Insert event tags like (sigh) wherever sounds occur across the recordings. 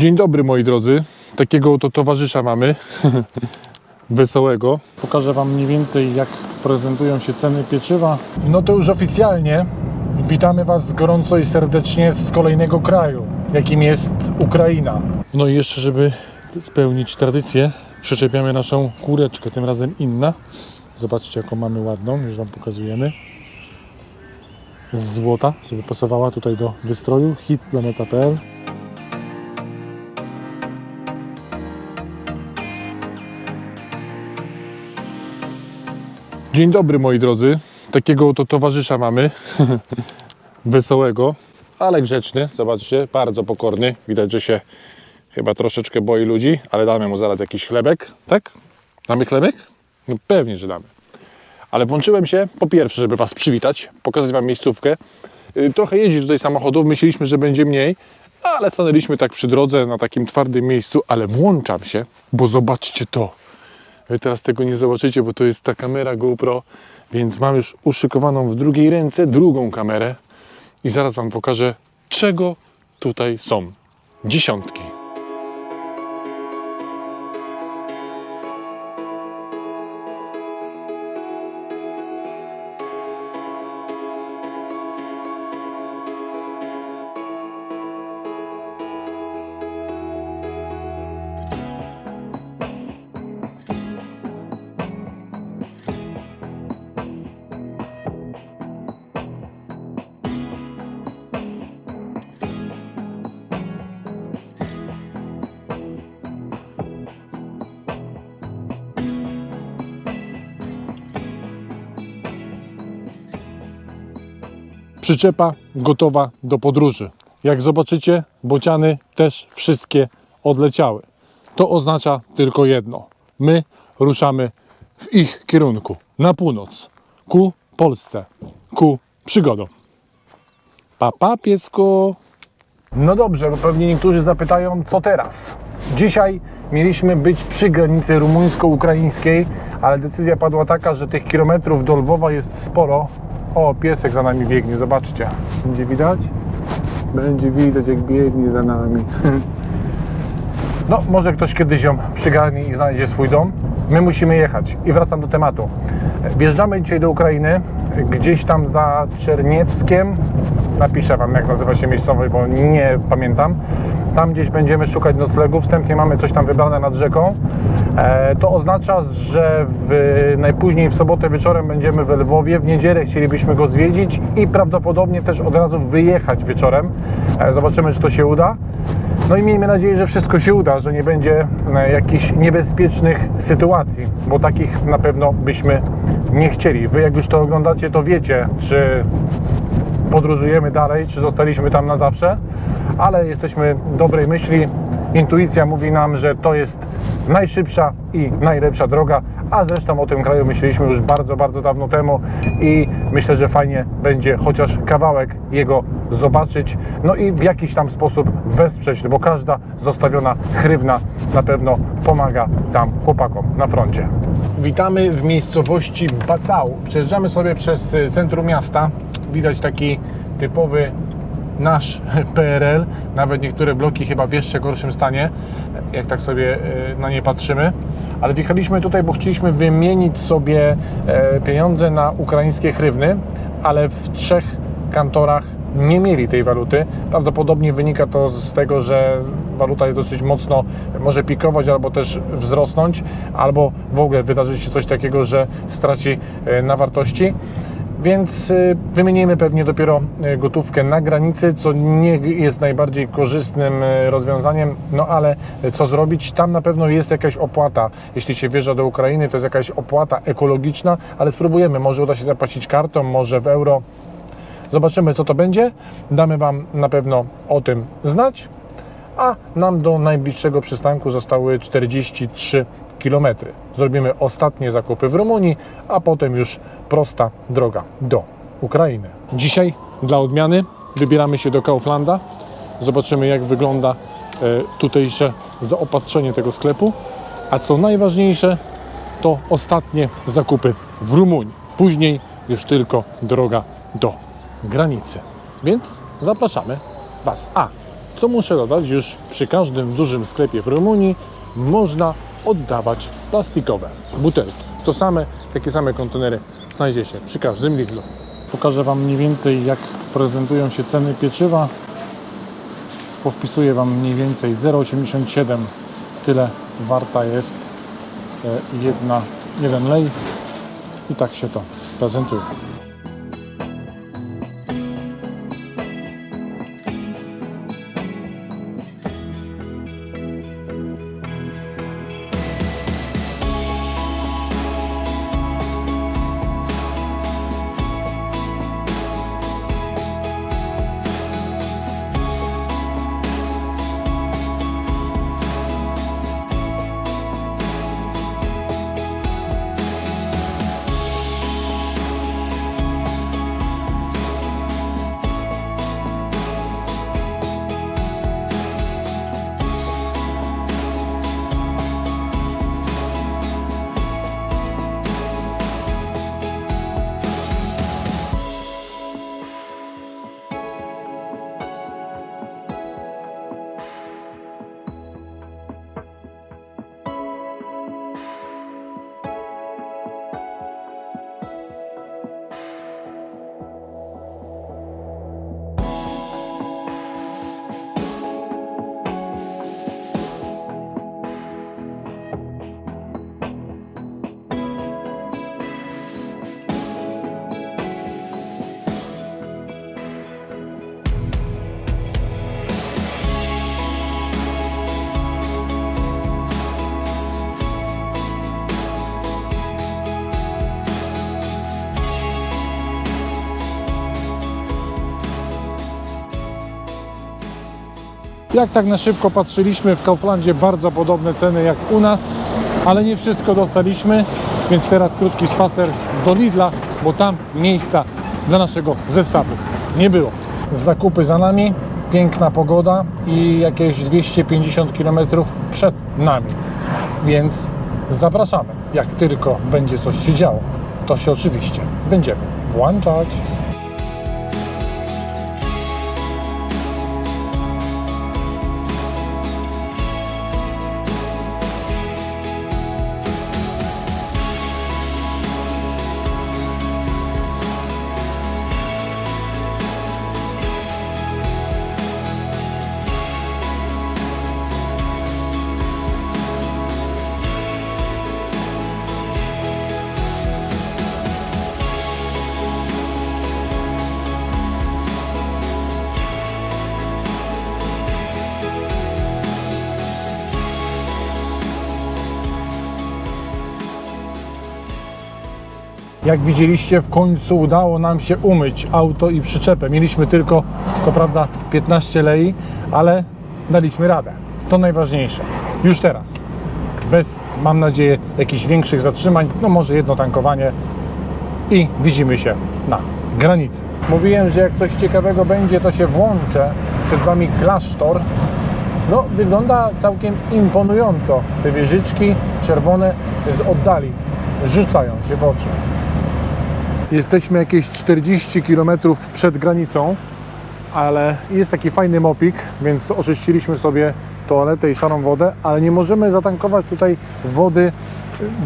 Dzień dobry moi drodzy. Takiego oto towarzysza mamy. (laughs) Wesołego. Pokażę Wam mniej więcej jak prezentują się ceny pieczywa. No to już oficjalnie witamy Was gorąco i serdecznie z kolejnego kraju, jakim jest Ukraina. No i jeszcze, żeby spełnić tradycję, przyczepiamy naszą kureczkę, tym razem inna. Zobaczcie jaką mamy ładną, już Wam pokazujemy. Z złota, żeby pasowała tutaj do wystroju. hitplaneta.pl Dzień dobry moi drodzy. Takiego oto towarzysza mamy. (laughs) Wesołego, ale grzeczny. Zobaczcie, bardzo pokorny. Widać, że się chyba troszeczkę boi ludzi, ale damy mu zaraz jakiś chlebek. Tak? Damy chlebek? No pewnie, że damy. Ale włączyłem się po pierwsze, żeby Was przywitać, pokazać Wam miejscówkę. Y, Trochę jeździ tutaj samochodów, myśleliśmy, że będzie mniej, ale stanęliśmy tak przy drodze na takim twardym miejscu, ale włączam się, bo zobaczcie to. Wy teraz tego nie zobaczycie, bo to jest ta kamera GoPro, więc mam już uszykowaną w drugiej ręce drugą kamerę i zaraz Wam pokażę, czego tutaj są. Dziesiątki. Przyczepa gotowa do podróży. Jak zobaczycie, bociany też wszystkie odleciały. To oznacza tylko jedno. My ruszamy w ich kierunku, na północ, ku Polsce, ku przygodom. Papa, piesku. No dobrze, bo pewnie niektórzy zapytają, co teraz? Dzisiaj mieliśmy być przy granicy rumuńsko-ukraińskiej, ale decyzja padła taka, że tych kilometrów do Lwowa jest sporo. O, piesek za nami biegnie, zobaczcie. Będzie widać? Będzie widać, jak biegnie za nami. (laughs) No, może ktoś kiedyś ją przygarnie i znajdzie swój dom. My musimy jechać. I wracam do tematu. Wjeżdżamy dzisiaj do Ukrainy, gdzieś tam za Czerniewskiem. Napiszę Wam, jak nazywa się miejscowość, bo nie pamiętam. Tam gdzieś będziemy szukać noclegu. Wstępnie mamy coś tam wybrane nad rzeką. E, to oznacza, że w, najpóźniej w sobotę wieczorem będziemy we Lwowie. W niedzielę chcielibyśmy go zwiedzić i prawdopodobnie też od razu wyjechać wieczorem. E, zobaczymy, czy to się uda. No i miejmy nadzieję, że wszystko się uda, że nie będzie e, jakichś niebezpiecznych sytuacji, bo takich na pewno byśmy nie chcieli. Wy jak już to oglądacie, to wiecie, czy podróżujemy dalej, czy zostaliśmy tam na zawsze, ale jesteśmy dobrej myśli. Intuicja mówi nam, że to jest najszybsza i najlepsza droga, a zresztą o tym kraju myśleliśmy już bardzo, bardzo dawno temu i myślę, że fajnie będzie chociaż kawałek jego zobaczyć, no i w jakiś tam sposób wesprzeć, bo każda zostawiona chrywna na pewno pomaga tam chłopakom na froncie. Witamy w miejscowości Bacał. Przejeżdżamy sobie przez y, centrum miasta. Widać taki typowy nasz (laughs) PRL, nawet niektóre bloki chyba w jeszcze gorszym stanie, jak tak sobie y, na nie patrzymy. Ale wjechaliśmy tutaj, bo chcieliśmy wymienić sobie e, pieniądze na ukraińskie hrywny, ale w trzech kantorach nie mieli tej waluty. Prawdopodobnie wynika to z tego, że waluta jest dosyć mocno, może pikować albo też wzrosnąć, albo w ogóle wydarzyć się coś takiego, że straci e, na wartości. Więc y, wymienimy pewnie dopiero y, gotówkę na granicy, co nie jest najbardziej korzystnym y, rozwiązaniem, no ale co zrobić? Tam na pewno jest jakaś opłata. Jeśli się wjeżdża do Ukrainy, to jest jakaś opłata ekologiczna, ale spróbujemy. Może uda się zapłacić kartą, może w euro. Zobaczymy, co to będzie. Damy Wam na pewno o tym znać. A nam do najbliższego przystanku zostały 43 km. Zrobimy ostatnie zakupy w Rumunii, a potem już prosta droga do Ukrainy. Dzisiaj dla odmiany wybieramy się do Kauflanda. Zobaczymy, jak wygląda e, tutejsze zaopatrzenie tego sklepu. A co najważniejsze, to ostatnie zakupy w Rumunii. Później już tylko droga do granicy. Więc zapraszamy Was. A, co muszę dodać, już przy każdym dużym sklepie w Rumunii można oddawać plastikowe butelki. To same, takie same kontenery znajdzie się przy każdym Lidlu. Pokażę Wam mniej więcej jak prezentują się ceny pieczywa. Powpisuję Wam mniej więcej 0,87 tyle warta jest e, jedna, jeden lej i tak się to prezentuje. Jak tak na szybko patrzyliśmy w Kauflandzie, bardzo podobne ceny jak u nas, ale nie wszystko dostaliśmy, więc teraz krótki spacer do Lidla, bo tam miejsca dla naszego zestawu nie było. Zakupy za nami, piękna pogoda i jakieś 250 km przed nami, więc zapraszamy. Jak tylko będzie coś się działo, to się oczywiście będziemy włączać. Jak widzieliście, w końcu udało nam się umyć auto i przyczepę. Mieliśmy tylko, co prawda, 15 lei, ale daliśmy radę. To najważniejsze. Już teraz. Bez, mam nadzieję, jakichś większych zatrzymań. No może jedno tankowanie i widzimy się na granicy. Mówiłem, że jak coś ciekawego będzie, to się włączę. Przed Wami klasztor. No, wygląda całkiem imponująco. Te wieżyczki czerwone z oddali rzucają się w oczy. Jesteśmy jakieś 40 km przed granicą, ale jest taki fajny mopik, więc oczyściliśmy sobie toaletę i szarą wodę, ale nie możemy zatankować tutaj wody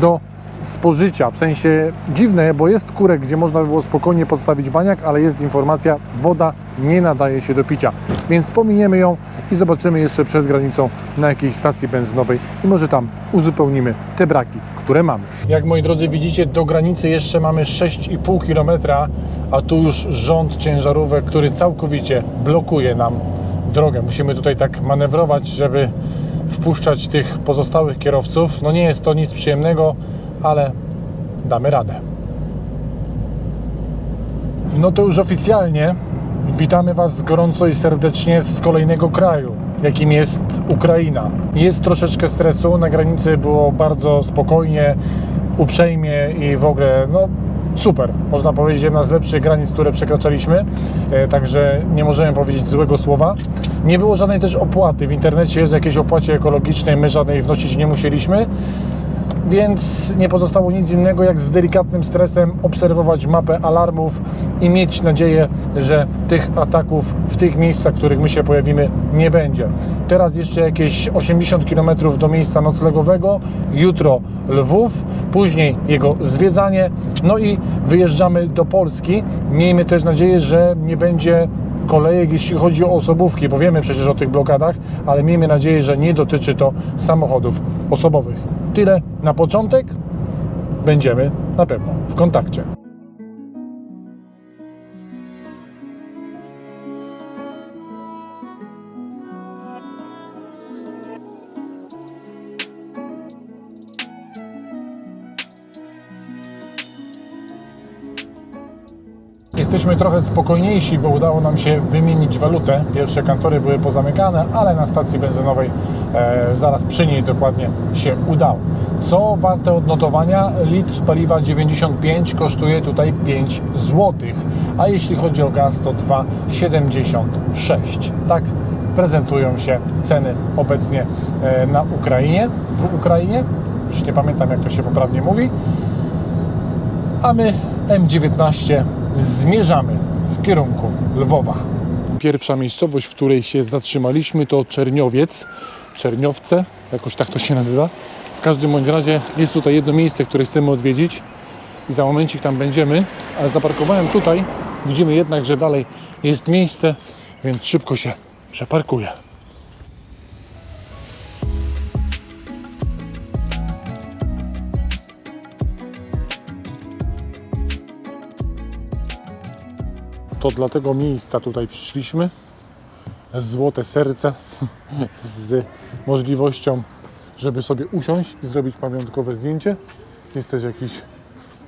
do spożycia. W sensie dziwne, bo jest kurek, gdzie można by było spokojnie podstawić baniak, ale jest informacja, woda nie nadaje się do picia. Więc pominiemy ją i zobaczymy jeszcze przed granicą na jakiejś stacji benzynowej i może tam uzupełnimy te braki, które mamy. Jak moi drodzy widzicie, do granicy jeszcze mamy 6,5 km, a tu już rząd ciężarówek, który całkowicie blokuje nam drogę. Musimy tutaj tak manewrować, żeby wpuszczać tych pozostałych kierowców. No nie jest to nic przyjemnego, ale damy radę. No to już oficjalnie witamy Was gorąco i serdecznie z kolejnego kraju, jakim jest Ukraina. Jest troszeczkę stresu, na granicy było bardzo spokojnie, uprzejmie i w ogóle no super, można powiedzieć jedna z lepszych granic, które przekraczaliśmy, e, także nie możemy powiedzieć złego słowa. Nie było żadnej też opłaty, w internecie jest jakieś opłacie ekologicznej, my żadnej wnosić nie musieliśmy. Więc nie pozostało nic innego jak z delikatnym stresem obserwować mapę alarmów i mieć nadzieję, że tych ataków w tych miejscach, w których my się pojawimy, nie będzie. Teraz jeszcze jakieś 80 km do miejsca noclegowego, jutro Lwów, później jego zwiedzanie, no i wyjeżdżamy do Polski. Miejmy też nadzieję, że nie będzie kolejek, jeśli chodzi o osobówki, bo wiemy przecież o tych blokadach, ale miejmy nadzieję, że nie dotyczy to samochodów osobowych. Tyle na początek. Będziemy na pewno w kontakcie. Jesteśmy trochę spokojniejsi, bo udało nam się wymienić walutę. Pierwsze kantory były pozamykane, ale na stacji benzynowej zaraz przy niej dokładnie się udało. Co warte odnotowania, litr paliwa 95 kosztuje tutaj 5 zł, a jeśli chodzi o gaz to 2,76. Tak prezentują się ceny obecnie e, na Ukrainie, w Ukrainie. Już nie pamiętam jak to się poprawnie mówi a my M19 zmierzamy w kierunku Lwowa. Pierwsza miejscowość, w której się zatrzymaliśmy to Czerniowiec, Czerniowce, jakoś tak to się nazywa. W każdym bądź razie jest tutaj jedno miejsce, które chcemy odwiedzić i za momencik tam będziemy, ale zaparkowałem tutaj. Widzimy jednak, że dalej jest miejsce, więc szybko się przeparkuję. To dla tego miejsca tutaj przyszliśmy. Złote serce (laughs) z możliwością, żeby sobie usiąść i zrobić pamiątkowe zdjęcie. Jest też jakiś,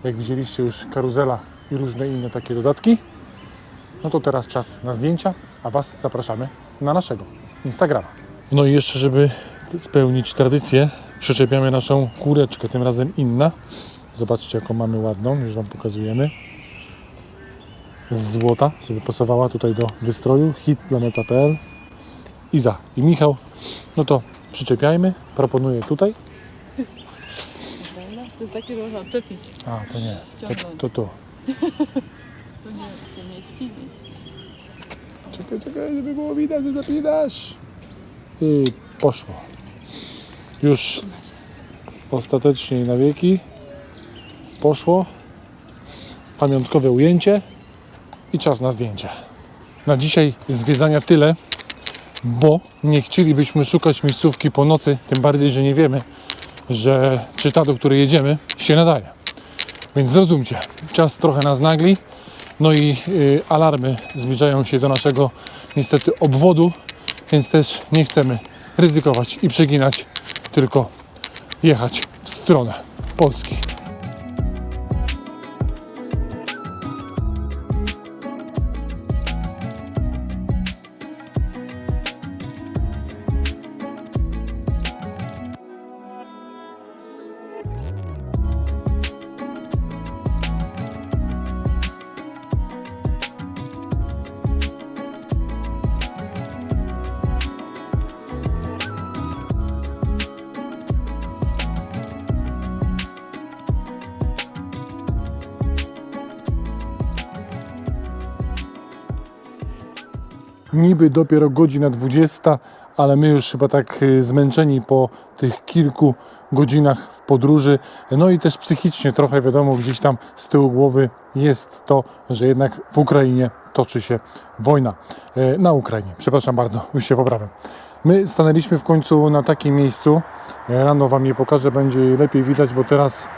jak widzieliście już, karuzela i różne inne takie dodatki. No to teraz czas na zdjęcia, a Was zapraszamy na naszego Instagrama. No i jeszcze, żeby spełnić tradycję, przyczepiamy naszą kureczkę, tym razem inna. Zobaczcie, jaką mamy ładną, już Wam pokazujemy z złota, żeby pasowała tutaj do wystroju. Hit planeta.pl Iza i Michał. No to przyczepiajmy. Proponuję tutaj. To jest takie, że można odczepić. A, to nie. To, Ściągnąć. to tu. (laughs) To nie, to mieści, mieści. Czekaj, czekaj, żeby było widać, że zapinasz. I poszło. Już ostatecznie i na wieki poszło. Pamiątkowe ujęcie i czas na zdjęcie. Na dzisiaj zwiedzania tyle, bo nie chcielibyśmy szukać miejscówki po nocy, tym bardziej, że nie wiemy, że czy ta, do której jedziemy, się nadaje. Więc zrozumcie, czas trochę nas nagli, no i y, alarmy zbliżają się do naszego niestety obwodu, więc też nie chcemy ryzykować i przeginać, tylko jechać w stronę Polski. Niby dopiero godzina 20, ale my już chyba tak y, zmęczeni po tych kilku godzinach w podróży, no i też psychicznie trochę wiadomo, gdzieś tam z tyłu głowy jest to, że jednak w Ukrainie toczy się wojna. E, Na Ukrainie, przepraszam bardzo, już się poprawiam. My stanęliśmy w końcu na takim miejscu, e, rano Wam je pokażę, będzie lepiej widać, bo teraz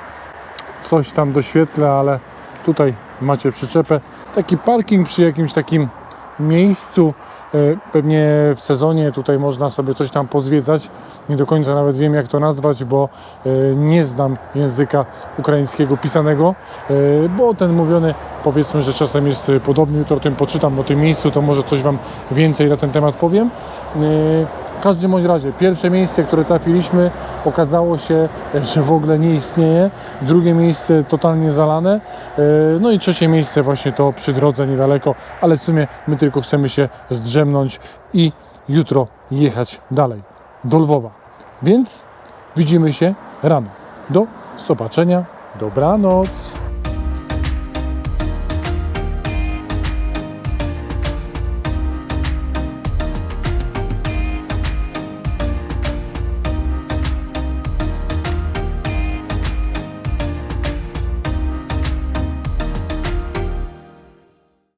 coś tam doświetlę, ale tutaj macie przyczepę. Taki parking przy jakimś takim miejscu. E, Pewnie w sezonie tutaj można sobie coś tam pozwiedzać. Nie do końca nawet wiem, jak to nazwać, bo e, nie znam języka ukraińskiego pisanego, e, bo ten mówiony powiedzmy, że czasem jest podobny. Jutro o tym poczytam, o tym miejscu, to może coś Wam więcej na ten temat powiem. E, W każdym bądź razie, pierwsze miejsce, które trafiliśmy, okazało się, że w ogóle nie istnieje. Drugie miejsce totalnie zalane. E, No i trzecie miejsce właśnie to przy drodze niedaleko, ale w sumie my tylko chcemy się zdrzemnąć i jutro jechać dalej do Lwowa. Więc widzimy się rano. Do zobaczenia. Dobranoc.